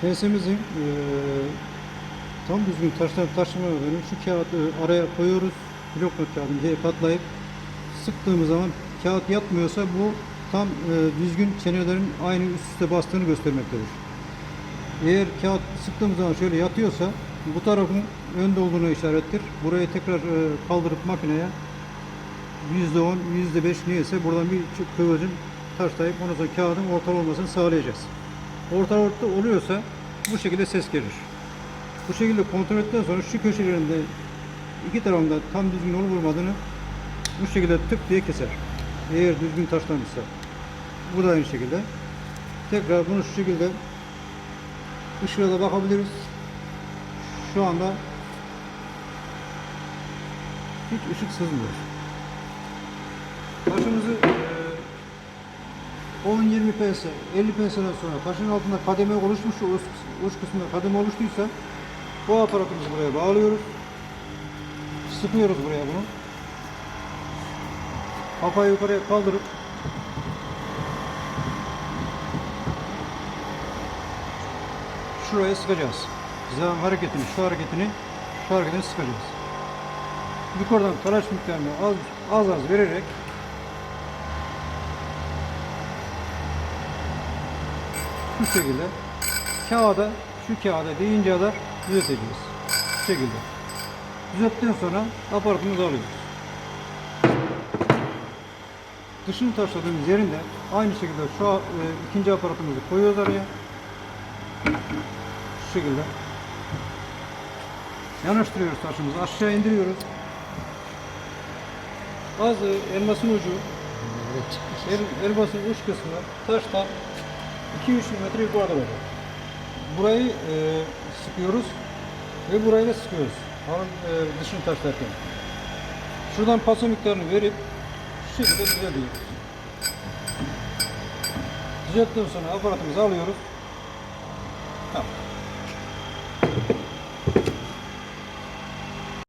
Pensemizin eee tam düzgün taştan taşımadan şu kağıdı araya koyuyoruz. Bloknot kağıdını ikiye katlayıp sıktığımız zaman kağıt yatmıyorsa bu tam eee, düzgün çenelerin aynı üst üste bastığını göstermektedir. Eğer kağıt sıktığımız zaman şöyle yatıyorsa bu tarafın önde olduğunu işarettir. Burayı tekrar eee, kaldırıp makineye %10, %5 neyse buradan bir kıvılcım taşlayıp ondan sonra kağıdın ortal olmasını sağlayacağız. Orta orta oluyorsa bu şekilde ses gelir. Bu şekilde kontrol ettikten sonra şu köşelerinde iki tarafında tam düzgün olup olmadığını bu şekilde tık diye keser. Eğer düzgün taşlanmışsa. Bu da aynı şekilde. Tekrar bunu şu şekilde ışığa da bakabiliriz. Şu anda hiç ışık sızmıyor. Taşımızı eee, 10-20 PS, 50 PS'den sonra taşın altında kademe oluşmuş, uç, uç kısmında kademe oluştuysa bu aparatımızı buraya bağlıyoruz. Sıkıyoruz buraya bunu. Kafayı yukarıya kaldırıp şuraya sıkacağız. Zaman hareketini, şu hareketini, şu hareketini sıkacağız. Yukarıdan talaş miktarını az az, az vererek şu şekilde kağıda şu kağıda değince kadar düzelteceğiz. Şu şekilde. Düzelttikten sonra aparatımızı alıyoruz. Dışını taşladığımız yerinde aynı şekilde şu e, ikinci aparatımızı koyuyoruz araya. Şu şekilde. Yanaştırıyoruz taşımızı. Aşağı indiriyoruz. Az e, elmasın ucu El, elmasın uç kısmı taştan 2-3 metre yukarıda olacak. Burayı e, sıkıyoruz ve burayı da sıkıyoruz. Halın e, dışını taşlarken. Şuradan paso miktarını verip şu şekilde düzeltiyoruz. Düzelttikten sonra aparatımızı alıyoruz. Tamam.